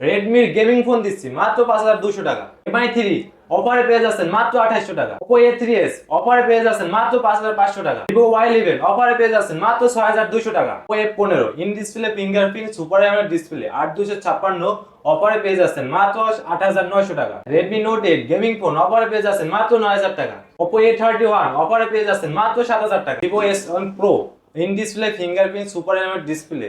রেডমির gaming phone দিচ্ছি, মাত্র পাঁচ হাজার দুশো টাকা। এমআই থ্রি অফারে পেয়ে যাচ্ছেন মাত্র আঠাশশো টাকা। ওপো এ থ্রি এস অফারে পেয়ে যাচ্ছেন মাত্র পাঁচ হাজার পাঁচশো টাকা। ভিভো ওয়াই ইলেভেন অফারে পেয়ে যাচ্ছেন মাত্র ছয় হাজার দুশো টাকা। ওপো এফ পনেরো in display fingerprint super AMOLED display আট দুশো ছাপ্পান্ন অফারে পেয়ে যাচ্ছেন মাত্র আট হাজার নয়শো টাকা। Redmi note eight gaming phone অফারে পেয়ে যাচ্ছেন মাত্র নয় হাজার টাকা। ওপো এ থার্টি ওয়ান অফারে পেয়ে যাচ্ছেন মাত্র সাত হাজার টাকা। Vivo S one pro in display fingerprint super display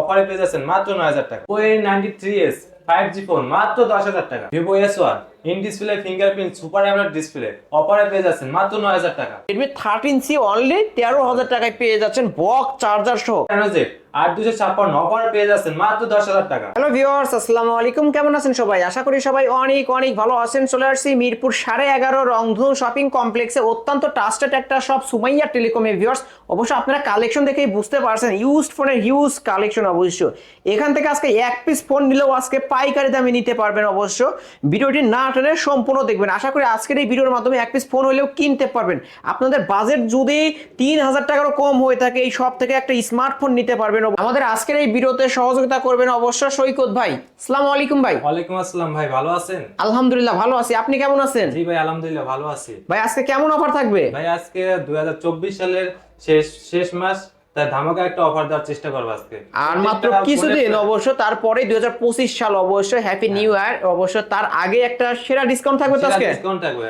অফারে পেয়ে যাচ্ছেন মাত্র নয় হাজার টাকা। Y ninety three S five G phone মাত্র দশ হাজার টাকা। Vivo S one in display fingerprint super AMOLED display অফারে পেয়ে যাচ্ছেন মাত্র নয় হাজার টাকা। রেডমি থার্টিন সি অনলি তেরো হাজার টাকায় পেয়ে যাচ্ছেন বক চার্জার সহ। দুশো ছাপ্পান্ন অফারে পেয়ে যাচ্ছেন মাত্র দশ হাজার টাকা। হ্যালো ভিউয়ার্স আসসালামু আলাইকুম। কেমন আছেন সবাই? আশা করি সবাই অনেক অনেক ভালো আছেন। চলে আসছি মিরপুর সাড়ে এগারো রংধনু শপিং কমপ্লেক্সে অত্যন্ত ট্রাস্টেড একটা সব সুমাইয়া টেলিকমে ভিউয়ার্স অবশ্য আপনারা কালেকশন দেখেই বুঝতে পারছেন ইউজড ফোনের হিউজ কালেকশন অবশ্য এখান থেকে আজকে এক পিস ফোন নিলেও আজকে পাইকারি দামে নিতে পারবেন অবশ্য। ভিডিওটি না টেনে সম্পূর্ণ দেখবেন। আশা করি আজকের এই ভিডিওর মাধ্যমে এক পিস ফোন হলেও কিনতে পারবেন। আপনাদের বাজেট যদি তিন হাজার টাকারও কম হয়ে থাকে এই সব থেকে একটা স্মার্টফোন নিতে পারবেন। আমাদের আজকের এই ভিডিওতে সহযোগিতা করবেন অবশ্য সৈকত ভাই। আসসালামু আলাইকুম ভাই। ওয়ালাইকুম আসসালাম ভাই ভালো আছেন? আলহামদুলিল্লাহ ভালো আছি। আপনি কেমন আছেন? জি ভাই আলহামদুলিল্লাহ ভালো আছি। ভাই আজকে কেমন অফার থাকবে? ভাই আজকে দুই হাজার চব্বিশ সালের শেষ শেষ মাস। তাই ধামাকা একটা অফার দেওয়ার চেষ্টা করব আজকে। আর মাত্র কিছুদিন অবশ্য তারপরে দুই হাজার পঁচিশ সাল অবশ্য হ্যাপি নিউ ইয়ার অবশ্য তার আগে একটা সেরা ডিসকাউন্ট থাকবে তো আজকে? discount থাকবে।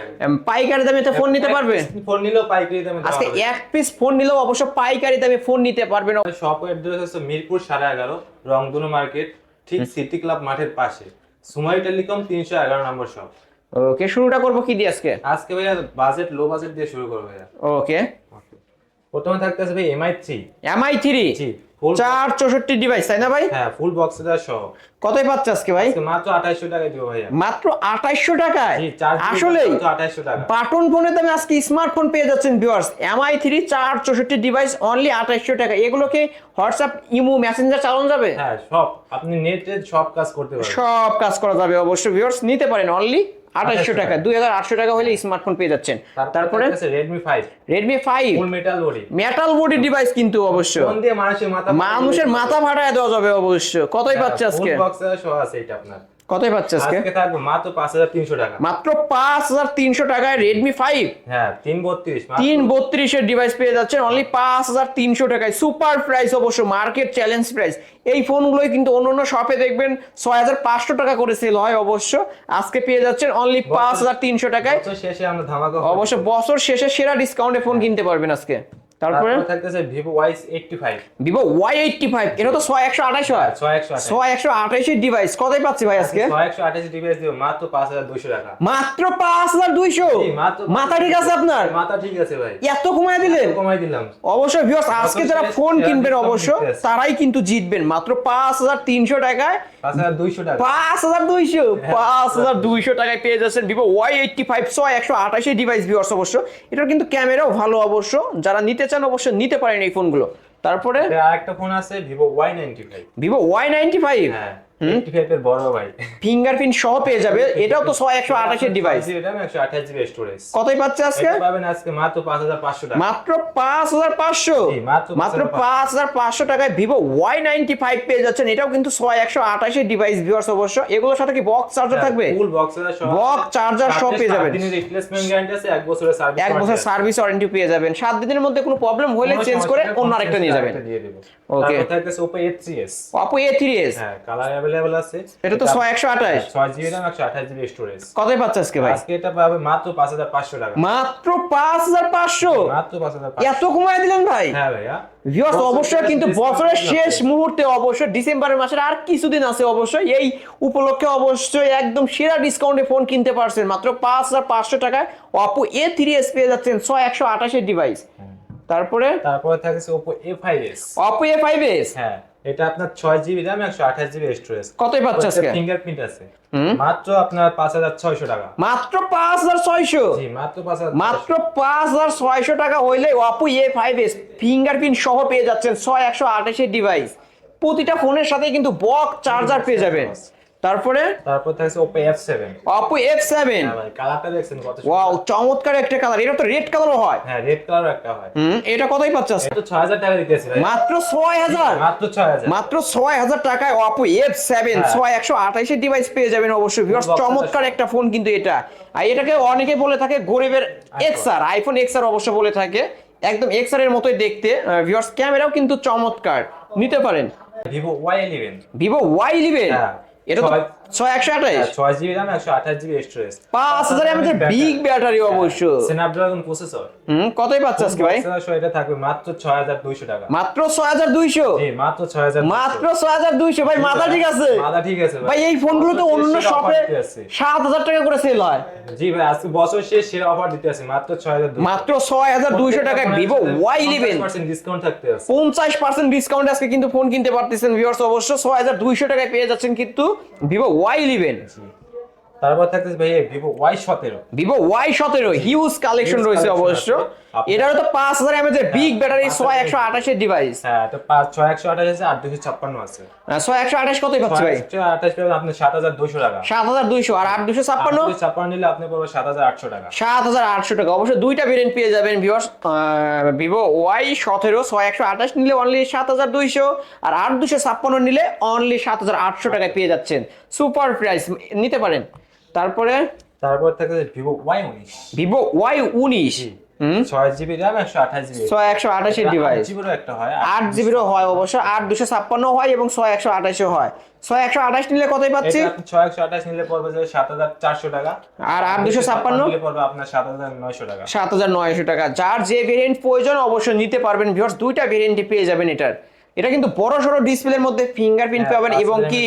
পাইকারি দামে তো ফোন নিতে পারবে? ফোন নিলেও পাইকারি দামে আজকে এক পিস ফোন নিলেও অবশ্য পাইকারি দামে ফোন নিতে পারবেন। শপ অ্যাড্রেস হচ্ছে মিরপুর সাড়ে এগারো রংধনু মার্কেট ঠিক সিটি ক্লাব মাঠের পাশে। সুমাই টেলিকম তিনশো এগারো নম্বর শপ ওকে শুরুটা করব কি দিয়ে আজকে? আজকে ভাইয়া বাজেট লো বাজেট দিয়ে শুরু করব ভাইয়া। ওকে প্রথমে থাকতেছে ভাই এমআই থ্রি এমআই থ্রি চার চৌষট্টি ডিভাইস তাই না ভাই? হ্যাঁ ফুল বক্স সহ কতই পাচ্ছে আজকে ভাই? মাত্র আঠাইশশো টাকায় দিব ভাইয়া। মাত্র আঠাইশশো টাকায়? আসলে আঠাইশশো টাকা। বাটন ফোনের দামে আজকে স্মার্টফোন পেয়ে যাচ্ছেন ভিউয়ার্স এমআই থ্রি চার চৌষট্টি ডিভাইস অনলি আঠাইশশো টাকা। এগুলোকে হোয়াটসঅ্যাপ ইমো মেসেঞ্জার চালানো যাবে? হ্যাঁ সব। আপনি নেটে সব কাজ করতে পারবেন। সব কাজ করা যাবে অবশ্যই ভিউয়ার্স নিতে পারেন অনলি আঠাইশশো টাকা। দুই হাজার আটশো টাকা হলে স্মার্টফোন পেয়ে যাচ্ছেন। তারপরে Redmi five Redmi five metal body metal body device কিন্তু অবশ্য। মানুষের মাথা মানুষের মাথা ফাটায় দেওয়া যাবে অবশ্য। কতই পাচ্ছে আজকে? বক্স আছে এটা আপনার। কতই পাচ্ছে আজকে? থাকবে মাত্র পাঁচ হাজার তিনশো টাকা। মাত্র পাঁচ হাজার তিনশো টাকায় রেডমি ফাইভ হ্যাঁ তিন বত্রিশ তিন বত্রিশের ডিভাইস পেয়ে যাচ্ছেন অনলি পাঁচ হাজার তিনশো টাকায়। সুপার প্রাইস অবশ্য মার্কেট চ্যালেঞ্জ প্রাইস এই ফোনগুলোই কিন্তু অন্য অন্য শপে দেখবেন ছয় হাজার পাঁচশো টাকা করে সেল হয় অবশ্য। আজকে পেয়ে যাচ্ছেন অনলি পাঁচ হাজার তিনশো টাকায়। বছর শেষে আমরা ধামাকা অবশ্য বছর শেষে সেরা ডিসকাউন্টে ফোন কিনতে পারবেন আজকে। তারপরে? থাকতেছে Vivo Y eighty five Vivo Y eighty five এটা তো ছয় একশো আঠাশ হয়। ছয় একশো ছয় একশো আঠাশের ডিভাইস কতই পাচ্ছি ভাই আজকে? ছয় একশো আঠাশ ডিভাইস দিব মাত্র পাঁচ হাজার দুশো টাকা। মাত্র পাঁচ হাজার দুইশো? মাথা ঠিক আছে আপনার? মাথা ঠিক আছে ভাই। এত কমায় দিলেন? কমাই দিলাম। অবশ্যই ভিউয়ার্স আজকে যারা ফোন কিনবেন অবশ্য তারাই কিন্তু জিতবেন। মাত্র পাঁচ হাজার তিনশো টাকায় পাঁচ হাজার দুইশো টাকা। পাঁচ হাজার দুইশো পাঁচ হাজার দুইশো। টাকায় পেয়ে যাচ্ছেন ভিভো ওয়াই এইটটি ফাইভ ছয় একশো আঠাশি ডিভাইস ভিউয়ার্স অবশ্য। এটার কিন্তু ক্যামেরাও ভালো অবশ্য। যারা নিতে চান অবশ্য নিতে পারেন এই ফোনগুলো। তারপরে? আরেকটা ফোন আছে Vivo Y ninety five. Vivo Y ninety five? হ্যাঁ। এর বড় ভাই। ফিঙ্গারপ্রিন্ট সহ পেয়ে যাবে। এটাও তো ছয় একশো ডিভাইস এটা একশো আঠাশ জিবি স্টোরেজ কতই পাচ্ছে আজকে? পাবেন আজকে মাত্র পাঁচ হাজার পাঁচশো টাকা। মাত্র পাঁচ হাজার পাঁচশো? জি, মাত্র মাত্র পাঁচ হাজার পাঁচশো টাকায় ভিভো ওয়াই পেয়ে যাচ্ছেন। এটাও কিন্তু ছয় একশো ডিভাইস ভিউয়ার্স অবশ্য। এগুলোর সাথে কি বক্স চার্জার থাকবে? ফুল বক্স Box, charger সব পেয়ে যাবেন। দিনের রিপ্লেসমেন্ট গ্যারান্টি আছে এক বছরের সার্ভিস ওয়ারেন্টি পেয়ে যাবেন। সাত দিনের মধ্যে কোনো প্রবলেম হলে চেঞ্জ করে অন্য আরেকটা নিয়ে যাবেন। দিয়ে দেব। তারপর থাকতেছে Oppo A3s অপো এ হ্যাঁ কালার अवेलेबल আছে এটা তো ছয় একশো আঠাশ ছয় জিবি র্যাম একশো আঠাশ জিবি স্টোরেজ কতই পাচ্ছে আজকে ভাই আজকে এটা পাবে মাত্র পাঁচ হাজার পাঁচশো টাকা মাত্র পাঁচ হাজার পাঁচশো মাত্র পাঁচ হাজার এত কমায় দিলেন ভাই হ্যাঁ ভাইয়া ভিউয়ার্স বছরের অবশ্যই কিন্তু discount বছরের আছে। শেষ মুহূর্তে অবশ্যই ডিসেম্বরের মাসের আর কিছুদিন আছে অবশ্যই এই উপলক্ষে অবশ্যই একদম সেরা ডিসকাউন্টে ফোন কিনতে পারছেন মাত্র পাঁচ হাজার পাঁচশো টাকায় অপো এ থ্রি এস পেয়ে যাচ্ছেন ছয় একশো আঠাশের ডিভাইস তারপরে তারপরে থাকছে Oppo A5s Oppo A five S হ্যাঁ এটা আপনার ছয় জিবি র্যাম একশো আঠাশ জিবি স্টোরেজ কতই পাচ্ছে আজকে? ফিঙ্গারপ্রিন্ট আছে। মাত্র আপনার পাঁচ হাজার ছয়শো টাকা। মাত্র পাঁচ হাজার ছয়শো? জি মাত্র পাঁচ হাজার মাত্র পাঁচ হাজার ছয়শো টাকা হইলে Oppo A five S fingerprint সহ পেয়ে যাচ্ছেন ছয় একশো আঠাশের ডিভাইস প্রতিটা ফোনের সাথে কিন্তু বক চার্জার পেয়ে যাবেন। তারপরে? তারপর থাকছে F seven Oppo F seven হ্যাঁ কালারটা দেখছেন কত। ওয়াও চমৎকার একটা কালার এটা তো রেড কালারও হয়। হ্যাঁ রেড কালার একটা হয়। হুম এটা কতই পাচ্ছে? এটা ছয় হাজার টাকা দিতেছি ভাই। মাত্র ছয় হাজার? মাত্র ছয় হাজার। মাত্র ছয় হাজার টাকায় হ্যাঁ। ছয় একশো আঠাইশের ডিভাইস পেয়ে যাবেন অবশ্যই। ভিউয়ার্স চমৎকার একটা ফোন কিন্তু এটা। আর এটাকে অনেকে বলে থাকে গরিবের এক্সআর আইফোন এক্সআর অবশ্য বলে থাকে। একদম এক্সআর এর মতোই দেখতে। ভিউয়ার্স ক্যামেরাও কিন্তু চমৎকার। নিতে পারেন। ইলেভেন ভিভো ওয়াই ইলেভেন হ্যাঁ। এটা তো ছয়- ছয় একশো আঠাইশ ছয় জিবি র্যাম একশো আঠাশ জিবি স্টোরেজ পাঁচ হাজার এমএচের বিগ ব্যাটারি অবশ্য। স্ন্যাপড্রাগন প্রসেসর হুম কতই পাচ্ছে আজকে ভাই? এটা থাকবে মাত্র ছয় হাজার দুইশো টাকা। মাত্র ছয় হাজার দুইশো? মাত্র ছয় হাজার মাত্র ছয় হাজার দুইশো। ভাই মাথা ঠিক আছে? মাথা ঠিক আছে ভাই। এই ফোনগুলো তো অন্য শপে সাত হাজার টাকা করে সেল হয়। জি ভাই আজকে বছর শেষ সেরা অফার দিতে আছে। মাত্র ছয় হাজার মাত্র ছয় হাজার দুইশো টাকায় ভিভো ওয়াই ইলেভেন ডিসকাউন্ট থাকতে আছে। পঞ্চাশ পার্সেন্ট ডিসকাউন্ট আজকে কিন্তু ফোন কিনতে পারতেছেন ভিউয়ার্স অবশ্য ছয় হাজার দুইশো টাকায় পেয়ে যাচ্ছেন কিন্তু ভিভো ওয়াই ইলেভেন তারপর থাকতেছে ভাই ভিভো ওয়াই সতেরো। ভিভো ওয়াই সতেরো হিউজ কালেকশন রয়েছে অবশ্য। এটারও তো পাঁচ হাজার এমএচ এর বিগ ব্যাটারি ছয় একশো আঠাশের ডিভাইস হ্যাঁ তো পাঁচ ছয় একশো আঠাশ আছে আর দুশো ছাপ্পান্ন আছে। ছয় একশো আঠাশ কতই পাচ্ছি ভাই? আঠাশ পেলে আপনি সাত হাজার দুশো টাকা। সাত হাজার দুইশো আর আট দুশো ছাপ্পান্ন? দুশো ছাপ্পান্ন নিলে আপনি পড়বে সাত হাজার আটশো টাকা। সাত হাজার আটশো টাকা। অবশ্যই দুইটা ভেরিয়েন্ট পেয়ে যাবেন ভিউয়ার্স ভিভো ওয়াই সতেরো ছয় একশো আঠাশ নিলে অনলি সাত হাজার দুইশো আর আট দুশো ছাপ্পান্ন নিলে অনলি সাত হাজার আটশো টাকায় পেয়ে যাচ্ছেন। সুপার প্রাইস নিতে পারেন। তারপরে তারপর থাকতেছে ভিভো ওয়াই উনিশ। ভিভো ওয়াই উনিশ? ছয় জিবি র্যাম একশো আঠাশ জিবি। ছয় একশো আঠাশের ডিভাইস জিবিরও একটা হয় আট জিবিরও হয় অবশ্য আট দুশো ছাপ্পান্ন হয় এবং ছয় একশো আঠাশও হয়। ছয় একশো আঠাশ নিলে কতই পাচ্ছি? ছয় একশো আঠাশ নিলে পড়বে যে সাত হাজার চারশো টাকা। আর আট দুশো ছাপ্পান্ন নিলে পড়বে আপনার সাত হাজার নয়শো টাকা। সাত হাজার নয়শো টাকা। যার যে ভেরিয়েন্ট প্রয়োজন অবশ্যই নিতে পারবেন। ভিউয়ার্স দুইটা ভেরিয়েন্টই পেয়ে যাবেন এটার। এটা কিন্তু বড় সড়ো ডিসপ্লের মধ্যে ফিঙ্গারপ্রিন্ট হ্যাঁ, পাবেন এবং কি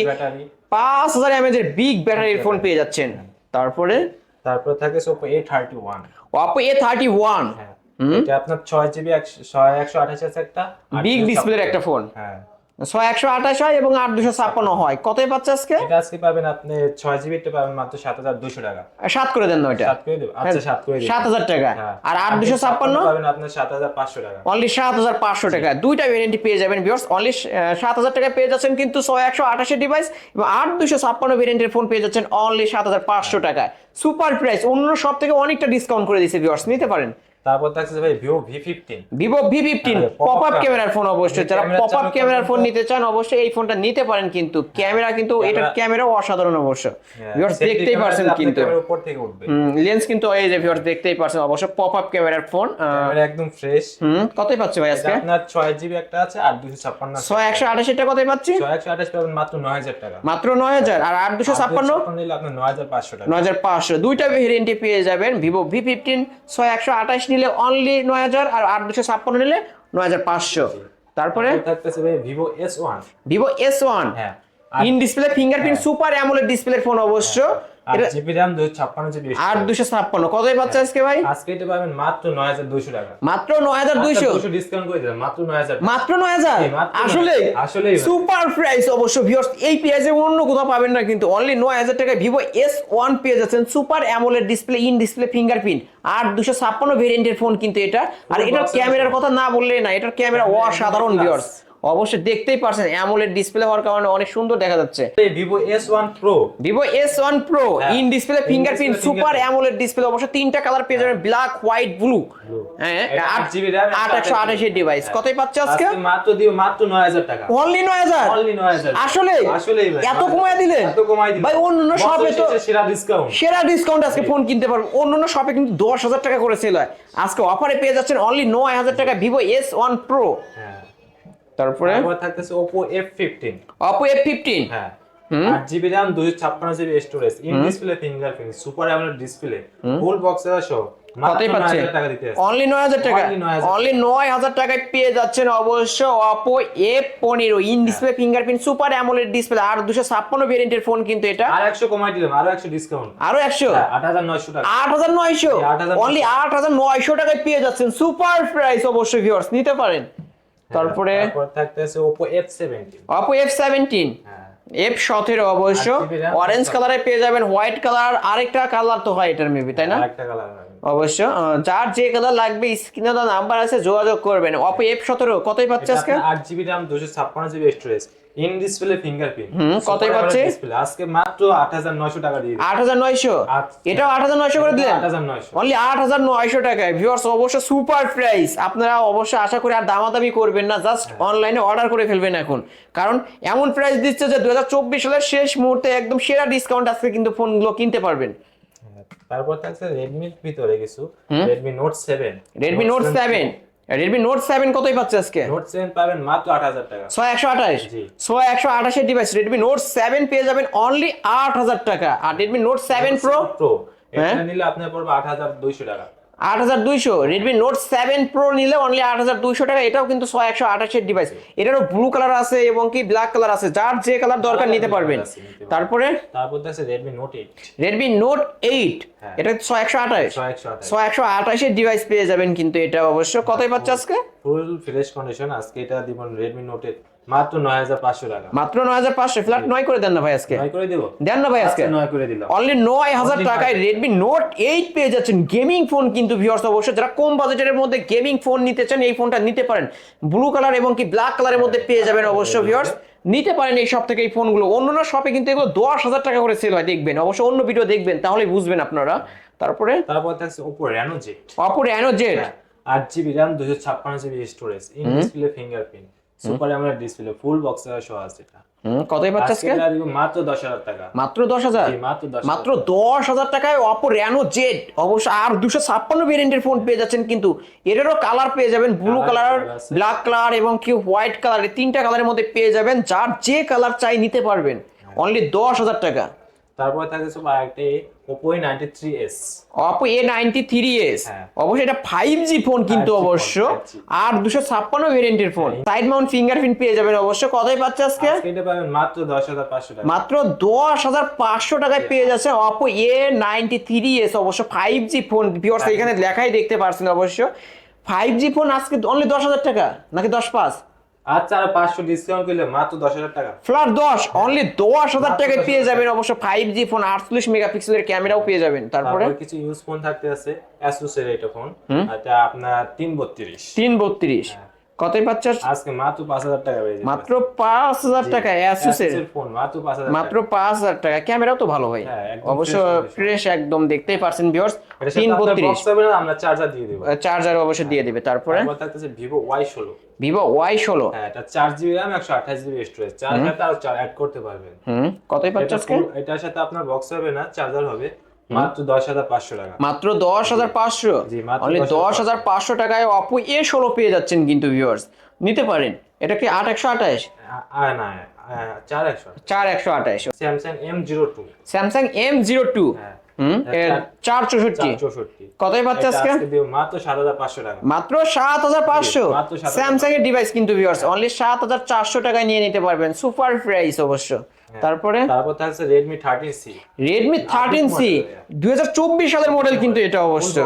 পাঁচ হাজার বিগ ব্যাটারির ফোন পেয়ে যাচ্ছেন। তারপরে? তারপর থাকে Oppo A thirty one Oppo A thirty one হ্যাঁ এটা আপনার ছয় জিবি ছয় একশো আঠাশ আছে একটা বিগ ডিসপ্লের একটা ফোন হ্যাঁ। ছয় একশো আঠাশ হয় এবং আট দুশো ছাপ্পান্ন হয়। কতই পাচ্ছে আজকে? আজকে পাবেন আপনি ছয় জিবি পাবেন মাত্র সাত হাজার দুশো টাকা। সাত করে দেন ওইটা? সাত করে দেবো। আচ্ছা সাত করে সাত হাজার টাকা। হ্যাঁ। আর আট দুশো ছাপ্পান্ন? পাবেন আপনার সাত হাজার পাঁচশো টাকা। অনলি সাত হাজার পাঁচশো টাকা। দুইটা ভেরিয়েন্টই পেয়ে যাবেন ভিউয়ার্স অনলি সাত হাজার টাকা পেয়ে যাচ্ছেন কিন্তু ছয় একশো আঠাশের ডিভাইস এবং আট দুশো ছাপ্পান্ন ভেরিয়েন্টের ফোন পেয়ে যাচ্ছেন অনলি সাত হাজার পাঁচশো টাকায়। সুপার প্রাইস অন্য সব থেকে অনেকটা ডিসকাউন্ট করে দিচ্ছে ভিউয়ার্স নিতে পারেন। তারপর থাকছে ভাই Vivo V fifteen Vivo V fifteen হ্যাঁ, পপ আপ ক্যামেরার ফোন অবশ্যই। যারা পপ আপ ক্যামেরার ফোন নিতে চান অবশ্যই এই ফোনটা নিতে পারেন কিন্তু। ক্যামেরা কিন্তু এটার ক্যামেরা- অসাধারণ অবশ্য। হ্যাঁ, ভিউয়ার্স দেখতেই পারছেন কিন্তু। উপর থেকে উঠবে। লেন্স কিন্তু এই যে ভিউয়ার্স দেখতেই পারছেন অবশ্য পপ আপ ক্যামেরার ফোন একদম ফ্রেশ হুম কতই পাচ্ছে ভাই আজকে? আপনার ছয় জিবি একটা আছে আর দুশো ছাপ্পান্ন ছয় একশো আঠাশিটা কতই পাচ্ছি? ছয় একশো আঠাশ পাবেন মাত্র নয় হাজার টাকা। মাত্র নয় হাজার আর আট দুশো ছাপ্পান্ন? নিলে আপনার নয় হাজার পাঁচশো টাকা। নয় হাজার পাঁচশো। দুইটা ভেরিয়েন্টে পেয়ে যাবেন ভিভো ভি ফিফটিন ছয় একশো আঠাশ নিলে অনলি নয় হাজার আর আট দুশো ছাপ্পান্ন নিলে নয় হাজার পাঁচশো। তারপরে? থাকতেছে ভাই Vivo S one Vivo S one in display fingerprint super AMOLED display phone অবশ্য। জিবি র্যাম দুশো ছাপ্পান্ন দুশো ছাপ্পান্ন। কতই পাচ্ছে আজকে ভাই? আজকে এটা পাবেন মাত্র নয় হাজার দুশো টাকা। মাত্র নয় হাজার দুইশো? ডিসকাউন্ট করে দিলাম মাত্র নয় হাজার মাত্র নয় হাজার? এই মাত্র আসলে সুপার প্রাইস অবশ্য ভিউয়ার্স এই পেঁয়াজে অন্য কোথাও পাবেন না কিন্তু অনলি নয় হাজার টাকায় ভিভো এস ওয়ান পেয়ে যাচ্ছেন super AMOLED display in display fingerprint আর দুশো ছাপ্পান্ন ভেরিয়েন্টের ফোন কিন্তু এটা। আর এটার ক্যামেরার কথা না বললেই না এটার ক্যামেরা অসাধারণ ভিউয়ার্স অবশ্যই দেখতেই পারছেন অ্যামোলেড ডিসপ্লে হওয়ার কারণে অনেক সুন্দর দেখা যাচ্ছে। Vivo S one pro Vivo S one pro হ্যাঁ। In display fingerprint super AMOLED display অবশ্য তিনটা কালার পেয়ে যাবেন ব্ল্যাক হোয়াইট ব্লু হ্যাঁ এটা আট GB RAM, আট একশো আঠাশের ডিভাইস কতই পাচ্ছে আজকে? মাত্র দিও মাত্র নয় হাজার টাকা। অনলি নয় হাজার? অনলি নয় হাজার। আসলে আসলেই এত কমায় দিলে এত কমাই দিলেন। ভাই অন্য শপে তো সেরা ডিসকাউন্ট সেরা ডিসকাউন্ট আজকে ফোন কিনতে পারবেন। অন্য শপে কিন্তু দশ হাজার টাকা করে সেল হয়। আজকে অফারে পেয়ে যাচ্ছেন অনলি নয় হাজার টাকা ভিভো এস ওয়ান প্রো হ্যাঁ। তারপরে? তারপর থাকতেছে ফিফটিন অপো এফ ফিফটিন হ্যাঁ। আট জিবি র্যাম দুশো ছাপ্পান্ন GB storage in display fingerprint super AMOLED display full box সহ। মাত্র কতই পাচ্ছে 9000 টাকা দিতে আছে। অনলি নয় হাজার টাকা। Only 9,000 অনলি নয় হাজার টাকায় পেয়ে যাচ্ছেন অবশ্য অপো পনেরো in display fingerprint super AMOLED display আর দুশো ছাপ্পান্ন ভেরিয়েন্টের ফোন কিন্তু এটা। আর একশো কমাই দিলাম আরও একশো ডিসকাউন্ট আরও একশো? আট হাজার নয়শো টাকা। আট হাজার নয়শো? 8,900 অনলি আট হাজার নয়শো টাকায় পেয়ে যাচ্ছেন। সুপার প্রাইস অবশ্যই ভিউয়ার্স নিতে পারেন। তারপরে? থাকতেছে Oppo F seventeen F seventeen হ্যাঁ। এফ সতেরো অবশ্য। 8 GB RAM, অরেঞ্জ কালারে পেয়ে যাবেন হোয়াইট কালার আরেকটা কালার তো হয় এটার মেবি তাই না? অবশ্য। যার যে কালার লাগবে স্ক্রিনে তো নাম্বার আছে যোগাযোগ করবেন। অপো এফ সতেরো কতই পাচ্ছে আজকে? আট জিবি রাম দুশো ছাপ্পান্ন GB storage in display fingerprint হুম, কতই পাচ্ছে? ডিসপ্লে আজকে মাত্র 8900 টাকা দিয়ে আট হাজার নয়শো? আচ্ছা। এটাও আট হাজার নয়শো করে দিলেন? 8900 অনলি আট হাজার নয়শো টাকায়। ভিউয়ার্স অবশ্য সুপার প্রাইস আপনারা অবশ্যই আশা করি আর দামাদামি করবেন না জাস্ট হ্যাঁ। অনলাইনে অর্ডার করে ফেলবেন এখন। কারণ এমন প্রাইস দিচ্ছে যে দু সালের শেষ মুহূর্তে একদম সেরা ডিসকাউন্ট আজকে কিন্তু ফোনগুলো কিনতে পারবেন। তারপর থাকছে রেডমির ভিতরে কিছু। Redmi note 7 Redmi note seven Redmi note seven কতই পাচ্ছে আজকে? নোট সেভেন পাবেন মাত্র 8000 টাকা। ছয় একশো আঠাশ? জি। ছয় একশো আঠাশের ডিভাইস রেডমি নোট সেভেন পেয়ে যাবেন অনলি আট হাজার টাকা। আর Redmi note seven pro pro হ্যাঁ? এটা নিলে আপনার পড়বে 8200 টাকা। আট হাজার দুইশো রেডমি নোট সেভেন প্রো নিলে অনলি আট হাজার দুইশো টাকা এটাও কিন্তু ছয় একশো আঠাশের ডিভাইস এটারও ব্লু কালার আছে এবং কি ব্ল্যাক কালার আছে যার যে কালার দরকার নিতে পারবেন। আছে। তারপরে? তারপর থাকছে Redmi note 8 Redmi note eight হ্যাঁ। এটা ছয় একশো আঠাশ। ছয় একশো আঠাশের ডিভাইস পেয়ে যাবেন কিন্তু এটা অবশ্য। কতই পাচ্ছে আজকে? ফুল ফ্রেশ কন্ডিশন আজকে এটা দিব রেডমি নোট 8 মাত্র 9500 টাকা। মাত্র নয় হাজার পাঁচশো ফ্ল্যাট নয় করে দেন না ভাই আজকে। নয় করে দেব? দেন না ভাই আজকে নয় করে দিলাম। অনলি টাকায় রেডমি নোট এইট পেয়ে যাচ্ছেন গেমিং ফোন কিন্তু ভিউয়ার্স অবশ্যই। যারা কম বাজেটের মধ্যে গেমিং ফোন নিতে চান এই ফোনটা নিতে পারেন। ব্লু কালার এবং কি ব্ল্যাক কালারের মধ্যে পেয়ে যাবেন অবশ্য ভিউয়ার্স নিতে পারেন এই সব থেকে এই ফোনগুলো অন্যান্য শপে কিন্তু এগুলো দশ হাজার টাকা করে সেল হয় দেখবেন। অবশ্য অন্য ভিডিও দেখবেন তাহলেই বুঝবেন আপনারা। তারপরে? তারপর থাকছে Oppo Reno Z Oppo Reno Z আট জিবি র্যাম দুশো ছাপ্পান্ন GB storage in display fingerprint super AMOLED display full box সহ আছে এটা। কতই পাচ্ছে আজকে? মাত্র দশ হাজার টাকা। মাত্র দশ হাজার? মাত্র টাকায় অবশ্য আর দুশো ছাপ্পান্ন ভেরিয়েন্টের ফোন পেয়ে যাচ্ছেন কিন্তু এটারও কালার পেয়ে যাবেন ব্লু কালার ব্ল্যাক কালার এবং কি হোয়াইট কালার এই তিনটা কালারের মধ্যে পেয়ে যাবেন যার যে কালার চাই নিতে পারবেন। অনলি দশ হাজার টাকা। তারপর থাকে সব আরেকটা Oppo A93 s Oppo A ninety three S. অবশ্যই এটা ফাইভ জি ফোন কিন্তু অবশ্য। আর দুশো ছাপ্পান্ন ভেরিয়েন্টের ফোন সাইড মাউন্ট ফিঙ্গারপ্রিন্ট পেয়ে যাবেন অবশ্য। কতই পাচ্ছে আজকে? এটা পাবেন মাত্র দশ হাজার পাঁচশো টাকা। মাত্র দশ হাজার পাঁচশো টাকায় পেয়ে যাচ্ছে Oppo A ninety three S অবশ্য ফাইভ জি ফোন ভিওর্স এখানে লেখাই দেখতে পারছেন অবশ্য। ফাইভ জি ফোন আজকে অনলি দশ হাজার টাকা নাকি দশ পাঁচ? আচ্ছা আর পাঁচশো ডিসকাউন্ট করলে মাত্র দশ হাজার টাকা। ফ্ল্যাট দশ অনলি দশ হাজার টাকায় পেয়ে যাবেন অবশ্য ফাইভ জি ফোন আটচল্লিশ মেগাপিক্সেলের ক্যামেরাও পেয়ে যাবেন তারপরে? কিছু ইউজ ফোন থাকতে আছে Asus এর এটা ফোন এটা আপনার তিন বত্রিশ। তিন বত্রিশ। হ্যাঁ। কতই পাচ্ছে আজ? আজকে মাত্র পাঁচ হাজার টাকা পেয়ে যাবেন মাত্র পাঁচ হাজার টাকা অ্যাসুসের ফোন মাত্র পাঁচ হাজার মাত্র পাঁচ হাজার টাকা। ক্যামেরাও তো ভালো ভাই। হ্যাঁ, অবশ্য ফ্রেশ একদম দেখতেই পারছেন ভিউয়ার্স এটা তিন বত্রিশ। বক্স হবে না আমরা চার্জার দিয়ে দেবো। চার্জার অবশ্যই দিয়ে দিবে তারপরে? থাকতেছে ভিভো ওয়াই ষোলো। ভিভো ওয়াই ষোলো। হ্যাঁ এটা চার জিবি র্যাম একশো আঠাশ জিবি স্টোরেজ চার ঘণ্টা আরও চার অ্যাড করতে পারবেন। হুম কতই পাচ্ছে আজকে এটার সাথে আপনার বক্স হবে না চার্জার হবে মাত্র দশ হাজার পাঁচশো টাকা। মাত্র দশ হাজার পাঁচশো? অনলি দশ হাজার পাঁচশো। টাকায় অপো এ ষোলো পেয়ে যাচ্ছেন কিন্তু ভিউয়ার্স নিতে পারেন। এটা কি আট একশো আঠাশ? না চার একশো। চার একশো আঠাশ। Samsung M zero two. Samsung M zero two. হ্যাঁ। চার চৌষট্টি। চার চৌষট্টি। কতই পাচ্ছে আজকে? আজকে মাত্র সাত হাজার পাঁচশো টাকা। মাত্র সাত হাজার পাঁচশো। স্যামসাং এর ডিভাইস কিন্তু ভিউয়ার্স অনলি সাত হাজার চারশো টাকায় নিয়ে নিতে পারবেন। সুপার প্রাইস অবশ্য। তারপরে? তারপর থাকছে Redmi thirteen C Redmi thirteen হাজার চব্বিশ সালের মডেল কিন্তু এটা অবশ্য।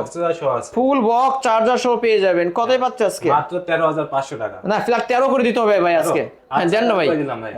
ফুল বক্স চার্জার সহ পেয়ে যাবেন। কতই পাচ্ছে আজকে? মাত্র তেরো হাজার পাঁচশো টাকা। না ফ্ল্যাট তেরো করে দিতে হবে ভাই আজকে। হ্যাঁ আচ্ছা, না ভাই।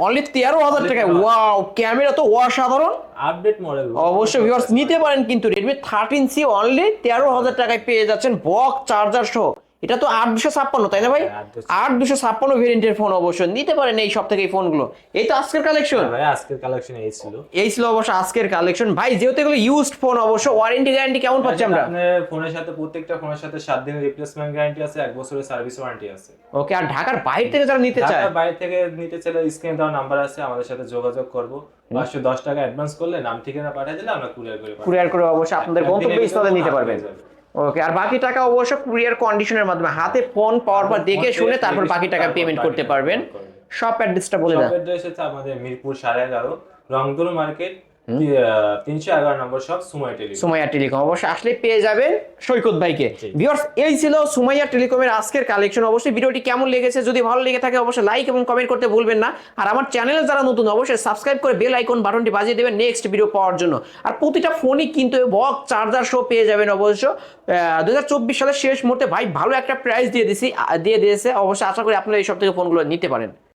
অনলি তেরো হাজার টাকায়। ওয়াও ক্যামেরা তো অসাধারণ। আপডেট মডেল অবশ্যই ভিউয়ার্স নিতে পারেন কিন্তু রেডমি থার্টিন সি অনলি তেরো হাজার টাকায় পেয়ে যাচ্ছেন বক্স চার্জার সহ এটা তো আট দুশো ছাপ্পান্ন তাই না ভাই? হ্যাঁ, 8,256 আট দুশো ছাপ্পান্ন ভেরিয়েন্টের ফোন অবশ্যই। নিতে পারেন এই সব থেকে এই ফোনগুলো এই তো আজকের কালেকশন ভাই আজকের কালেকশন এই ছিল। এই ছিল অবশ্য আজকের কালেকশন ভাই যেহেতু এগুলো ইউজড ফোন অবশ্য ওয়ারেন্টি গ্যারান্টি কেমন পাচ্ছি আমরা? ফোনের সাথে প্রত্যেকটা ফোনের সাথে সাত দিনের রিপ্লেসমেন্ট গ্যারান্টি আছে এক বছরের সার্ভিস ওয়ারেন্টি আছে। ওকে আর ঢাকার বাইরে থেকে যারা নিতে চায় বাইরে থেকে নিতে চাইলে স্ক্রিনে দেওয়া নাম্বার আছে আমাদের সাথে যোগাযোগ করব। পাঁচশো দশ টাকা অ্যাডভান্স করলে নাম ঠিকানা পাঠিয়ে দিলে আমরা কুরিয়ার করে কুরিয়ার করে অবশ্যই আপনাদের একদিনের গন্তব্য ভিতরে স্থলে নিতে পারবেন। ওকে আর বাকি টাকা অবশ্য কুরিয়ার কন্ডিশনের মাধ্যমে হাতে ফোন পাওয়ার পর দেখে শুনে তারপর বাকি টাকা পেমেন্ট করতে পারবেন। সব অ্যাড্রেসটা বলে দেন শপের অ্যাড্রেস হচ্ছে আমাদের মিরপুর সাড়ে এগারো রংদুল মার্কেট তিনশো এগারো নম্বর শপ সুমাই টেলি সুমাইয়া টেলিকম। অবশ্যই আসলে পেয়ে যাবেন সৈকত ভাইকে। ভিউয়ার্স এই ছিল সুমাইয়া টেলিকমের আজকের কালেকশন অবশ্যই ভিডিওটি কেমন লেগেছে যদি ভালো লেগে থাকে অবশ্যই লাইক এবং কমেন্ট করতে ভুলবেন না। আর আমার চ্যানেলে যারা নতুন অবশ্যই সাবস্ক্রাইব করে বেল আইকন বাটনটি বাজিয়ে দেবেন নেক্সট ভিডিও পাওয়ার জন্য। আর প্রতিটা ফোনই কিন্তু বক্স চার্জার শো পেয়ে যাবেন অবশ্য। দু হাজার চব্বিশ সালের শেষ মুহূর্তে ভাই ভালো একটা প্রাইস দিয়ে দিছি দিয়ে দিয়েছে। অবশ্যই আশা করি আপনারা এই সব থেকে ফোনগুলো নিতে পারেন।